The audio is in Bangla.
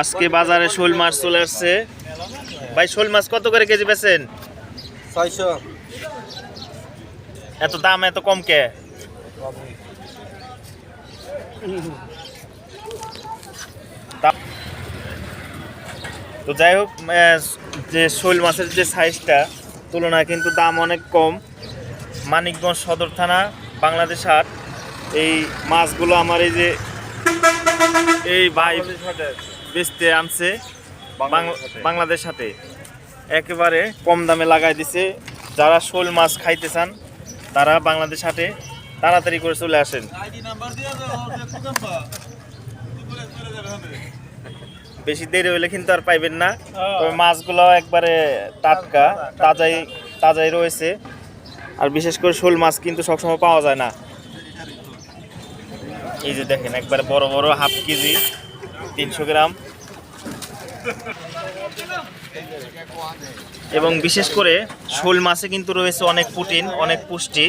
আজকে বাজারে শোল মাছ চলে আসছে। ভাই শোল মাছ কত করে কেজি বেছেন ছয়শো। এত দাম এত কম কে? তো যাই হোক যে শোল মাছের যে সাইজটা তুলনায় কিন্তু দাম অনেক কম। মানিকগঞ্জ সদর থানা বাংলাদেশ হাট। এই মাছগুলো আমার এই যে এই ভাই বেচতে আনছে বাংলাদেশ হাটে। একেবারে কম দামে লাগাই দিছে। যারা শোল মাছ খাইতে চান তারা বাংলাদেশ হাটে তাড়াতাড়ি করে চলে আসেন। বেশি দেরি হলে কিন্তু আর পাইবেন না। তবে মাছগুলো একবারে টাটকা। তাজাই তাজাই রয়েছে। আর বিশেষ করে শোল মাছ কিন্তু সবসময় পাওয়া যায় না। এই যে দেখেন, একবার বড় বড় হাফ কেজি, তিনশো গ্রাম। এবং বিশেষ করে শোল মাছে কিন্তু রয়েছে অনেক প্রোটিন, অনেক পুষ্টি।